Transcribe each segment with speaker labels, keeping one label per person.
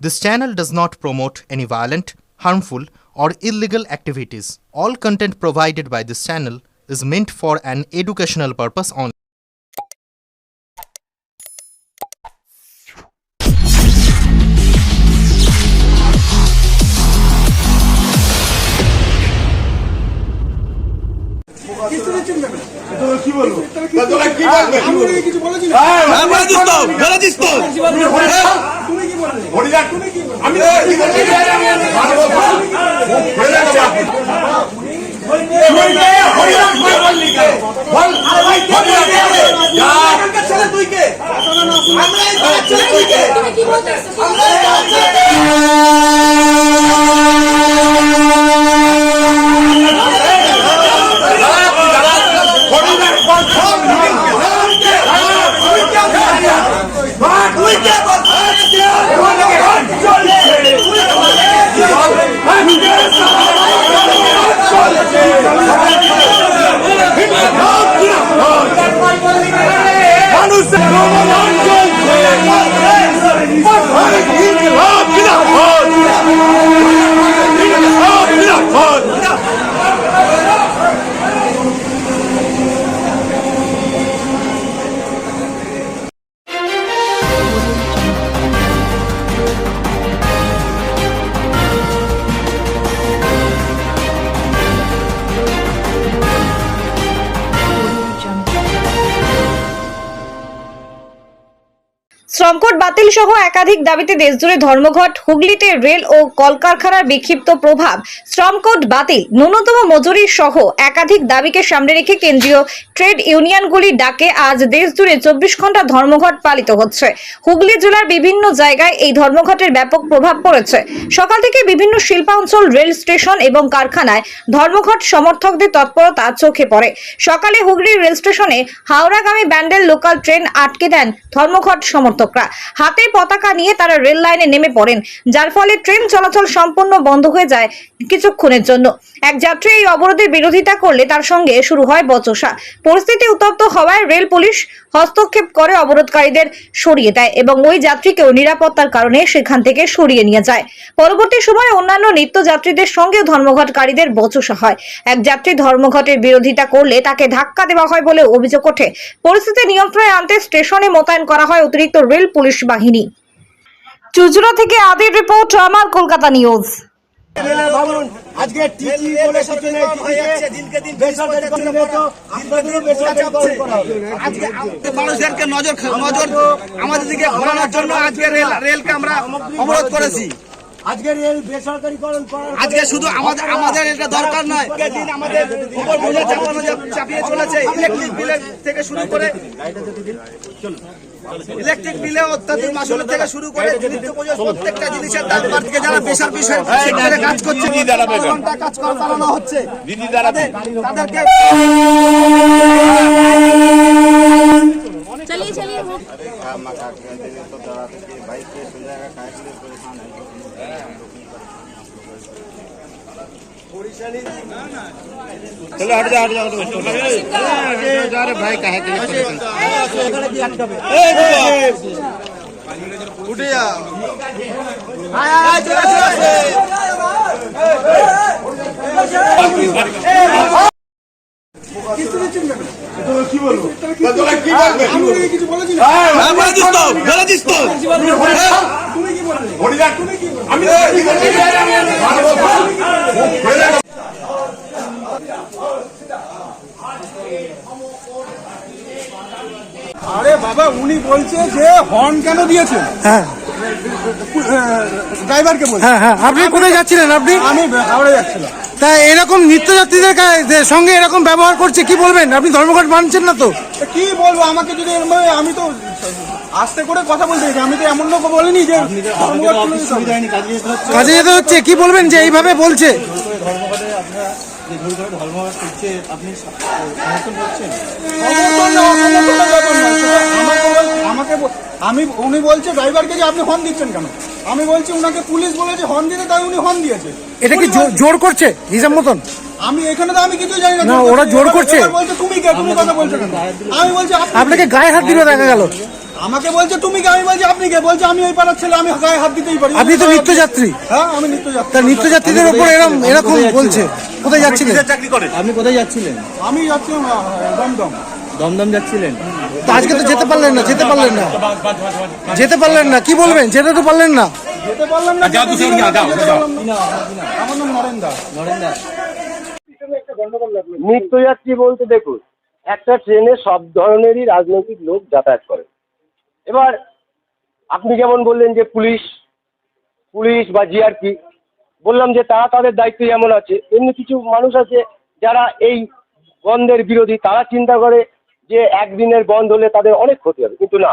Speaker 1: This channel does not promote any violent, harmful, or illegal activities. All content provided by this channel is meant for an educational purpose only.
Speaker 2: কি বলব
Speaker 3: তোরা কি বলবে
Speaker 2: আমি কিছু বলেছি না
Speaker 3: হ্যাঁ, বলেছিস তো, বলেছিস তো।
Speaker 2: তুমি কি বললে
Speaker 3: হরিদাস, আমি তো কি বলছি? মারবো তো। হয়ে যাচ্ছে আপনি। তুই কে? হরিদাস কে বললি কে? বল। হরিদাস কে? যা।
Speaker 2: ছেলে তুই কে আমরা এই দলের ছেলে তুই কে
Speaker 4: তুমি কি বলতেছো
Speaker 2: আমরা এই দলের ছেলে কে?
Speaker 3: হরিদাস বল, সব মিটিং কে?
Speaker 2: তুই কে বল
Speaker 3: মানুষের ভগবান
Speaker 5: শ্রমকোট বাতিল সহ একাধিক দাবিতে দেশজুড়ে ধর্মঘট, হুগলিতে রেল ও কলকারখানার বিক্ষিপ্ত প্রভাব, শ্রমকোট বাতিল, ন্যূনতম মজুরি সহ একাধিক দাবিকে সামনে রেখে কেন্দ্রীয় ট্রেড ইউনিয়নগুলি ডাকে আজ দেশজুড়ে চব্বিশ ঘণ্টা ধর্মঘট পালিত হচ্ছে। হুগলি জেলার বিভিন্ন জায়গায় এই ধর্মঘটের ব্যাপক প্রভাব পড়েছে। সকাল থেকে বিভিন্ন শিল্পাঞ্চল, রেল স্টেশন এবং কারখানায় ধর্মঘট সমর্থকদের তৎপরতা চোখে পড়ে। সকালে হুগলি রেল স্টেশনে হাওড়াগামী ব্যান্ডেল লোকাল ট্রেন আটকে দেন ধর্মঘট সমর্থকরা হাতে পতাকা নিয়ে তারা রেল লাইনে নেমে পড়েন, যার ফলে ট্রেন চলাচল সম্পূর্ণ বন্ধ হয়ে যায় কিছুক্ষণের জন্য। এক যাত্রী এই অবরোধের বিরোধিতা করলে তার সঙ্গে শুরু হয় বচসা। পরিস্থিতি উত্তপ্ত হওয়ায় রেল পুলিশ হস্তক্ষেপ করে অবরোধকারীদের সরিয়ে দেয় এবং ওই যাত্রীকেও নিরাপত্তার কারণে সেখান থেকে সরিয়ে নিয়ে যায়। পরবর্তী সময়ে অন্যান্য নিত্যযাত্রীদের সঙ্গেও ধর্মঘটকারীদের বচসা হয়। এক যাত্রী ধর্মঘটের বিরোধিতা করলে তাকে ধাক্কা দেওয়া হয় বলে অভিযোগ ওঠে। পরিস্থিতি নিয়ন্ত্রণে আনতে স্টেশনে মোতায়েন করা হয় অতিরিক্ত রেল পুলিশ বাহিনী। চুচুড়া থেকে আদির রিপোর্ট, আমার কলকাতা নিউজ।
Speaker 6: নজর নজর আমাদের দিকে ঘোরানোর জন্য আজকে রেল, রেলকে আমরা অবরোধ করেছি।
Speaker 2: আজকে রেল বেসরকারিকরণ করার
Speaker 6: আজকে শুধু আমাদের আমাদের এটা দরকার নয়। দিন আমাদের উপর বোঝা চাপানো চাপিয়ে চলেছে। ইলেকট্রিক বিলের থেকে শুরু করে ইলেকট্রিক বিলে অত্যাধিক মাসুল থেকে শুরু করে নিত্য প্রত্যেকটা জিনিসের দাম বাড়তে যারা বেসার বিষয়ে সেক্টরে কাজ করছে বারো ঘণ্টা কাজ করা চালানো হচ্ছে তাদের- তাদেরকে
Speaker 4: चलिए चलिए वो
Speaker 3: चलो हट जा हट जा जा रे भाई काहे के लिए
Speaker 6: বলেছিস তো? বলেছিস তো।
Speaker 2: আরে বাবা উনি বলছে যে হর্ন কেন দিয়েছেন?
Speaker 7: হ্যাঁ।
Speaker 2: ড্রাইভারকে বলছে।
Speaker 7: হ্যাঁ হ্যাঁ আপনি কোথায় যাচ্ছিলেন আপনি?
Speaker 2: আমি হাওড়ে যাচ্ছিলাম।
Speaker 7: তা এরকম নিত্যযাত্রীদের কা- সঙ্গে এরকম ব্যবহার করছে কি বলবেন? আপনি ধর্মঘট মানছেন না তো?
Speaker 2: কি বলব আমাকে যদি আমি তো আস্তে করে কথা বলতে। আমি তো এমন লোক বলিনি যে।
Speaker 7: কাজে যেতে হচ্ছে। কি বলবেন যে এইভাবে বলছে?
Speaker 2: আমাকে আমি উনি বলছে ড্রাইভারকে যে আপনি হর্ন দিচ্ছেন কেন? আমি বলছি উনাকে পুলিশ বলেছে হর্ন দিতে তাই উনি হর্ন দিয়েছে।
Speaker 7: এটা কি জোর করছে হিসাব মতন?
Speaker 2: আমি এখানে তো আমি কিছু জানি না।
Speaker 7: ওরা জোর করছে।
Speaker 2: বলছে তুমি কে? তুমি কথা বলছো কেন? আমি বলছি
Speaker 7: আপনাকে গায়ে হাত দিলে দেখা গেল।
Speaker 2: আমাকে বলছে তুমি কে? আমি বলছি আপনি কে? বলছে আমি ওই পাড়ার ছেলে আমি গায়ে হাত দিতেই পারি।
Speaker 7: আপনি তো নিত্যযাত্রী।
Speaker 2: হ্যাঁ আমি নিত্যযাত্রী।
Speaker 7: নিত্যযাত্রীদের উপর এরকম এরকম বলছে। কোথায় যাচ্ছিলেন?
Speaker 3: চাকরি করে
Speaker 4: আপনি কোথায় যাচ্ছিলেন?
Speaker 2: আমি যাচ্ছিলাম দমদম।
Speaker 4: দমদম যাচ্ছিলেন?
Speaker 7: তা আজকে তো যেতে পারলেন না যেতে পারলেন না। যেতে পারলেন না কি বলবেন? যেতে তো পারলেন না।
Speaker 2: যেতে পারলাম না
Speaker 3: যাও তো
Speaker 2: যেতে
Speaker 3: যাও, যাও।
Speaker 2: আমার নাম নরেন্দা
Speaker 4: নরেন্দা
Speaker 8: নিত্যযাত্রী বলতে দেখুন একটা ট্রেনে সব ধরনেরই রাজনৈতিক লোক যাতায়াত করে। এবার আপনি যেমন বললেন যে পুলিশ পুলিশ বা জিআরপি বললাম যে তারা তাদের দায়িত্ব যেমন আছে, এমনি কিছু মানুষ আছে যারা এই বন্ধের বিরোধী, তারা চিন্তা করে যে একদিনের বন্ধ হলে তাদের অনেক ক্ষতি হবে। কিন্তু না,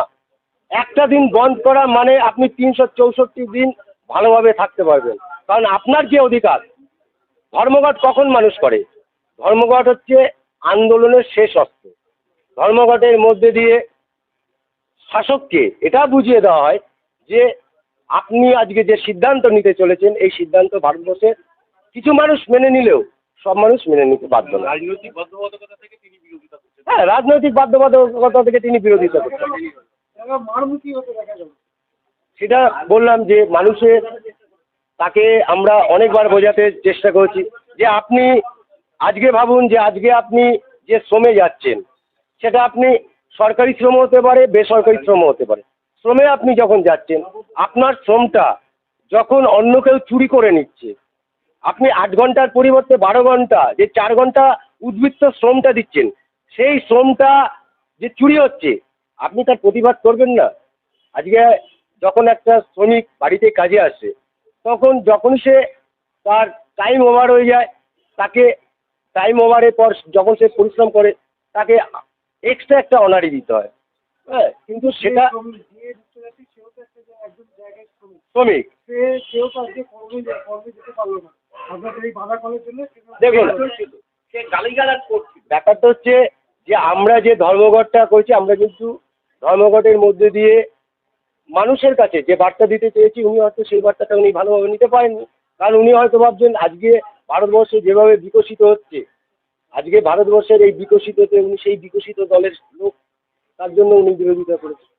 Speaker 8: একটা দিন বন্ধ করা মানে আপনি তিনশো চৌষট্টি দিন ভালোভাবে থাকতে পারবেন। কারণ আপনার যে অধিকার, ধর্মঘট কখন মানুষ করে? ধর্মঘট হচ্ছে আন্দোলনের শেষ অস্ত্র। ধর্মঘটের মধ্যে দিয়ে শাসককে এটা বুঝিয়ে দেওয়া হয় যে আপনি আজকে যে সিদ্ধান্ত নিতে চলেছেন এই সিদ্ধান্ত ভারতবর্ষের কিছু মানুষ মেনে নিলেও সব মানুষ মেনে নিতে বাধ্য না রাজনৈতিক বাধ্যবাধকতা থেকে তিনি বিরোধিতা হ্যাঁ রাজনৈতিক বাধ্যবাধকতা থেকে তিনি বিরোধিতা করছেন। সেটা বললাম যে মানুষের তাকে আমরা অনেকবার বোঝাতে চেষ্টা করেছি যে আপনি আজকে ভাবুন যে আজকে আপনি যে শ্রমে যাচ্ছেন সেটা আপনি সরকারি শ্রম হতে পারে, বেসরকারি শ্রম হতে পারে। শ্রমে আপনি যখন যাচ্ছেন, আপনার শ্রমটা যখন অন্য কেউ চুরি করে নিচ্ছে, আপনি আট ঘণ্টার পরিবর্তে বারো ঘণ্টা, যে চার ঘণ্টা উদ্বৃত্ত শ্রমটা দিচ্ছেন, সেই শ্রমটা যে চুরি হচ্ছে, আপনি তার প্রতিবাদ করবেন না। আজকে যখন একটা শ্রমিক বাড়িতে কাজে আসে, তখন যখন সে তার টাইম ওভার হয়ে যায়, তাকে টাইম ওভারের পর যখন সে পরিশ্রম করে, তাকে এক্সট্রা একটা অনারি দিতে হয়। হ্যাঁ কিন্তু সেটা শ্রমিক দেখুন ব্যাপারটা হচ্ছে যে আমরা যে ধর্মঘটটা করছি আমরা কিন্তু ধর্মঘটের মধ্যে দিয়ে মানুষের কাছে যে বার্তা দিতে চেয়েছি উনি হয়তো সেই বার্তাটা উনি ভালোভাবে নিতে পারেননি। কারণ উনি হয়তো ভাবছেন আজকে ভারতবর্ষ যেভাবে বিকশিত হচ্ছে আজকে ভারতবর্ষের এই বিকশিততে উনি সেই বিকশিত দলের লোক তার জন্য উনি বিরোধিতা করেছেন।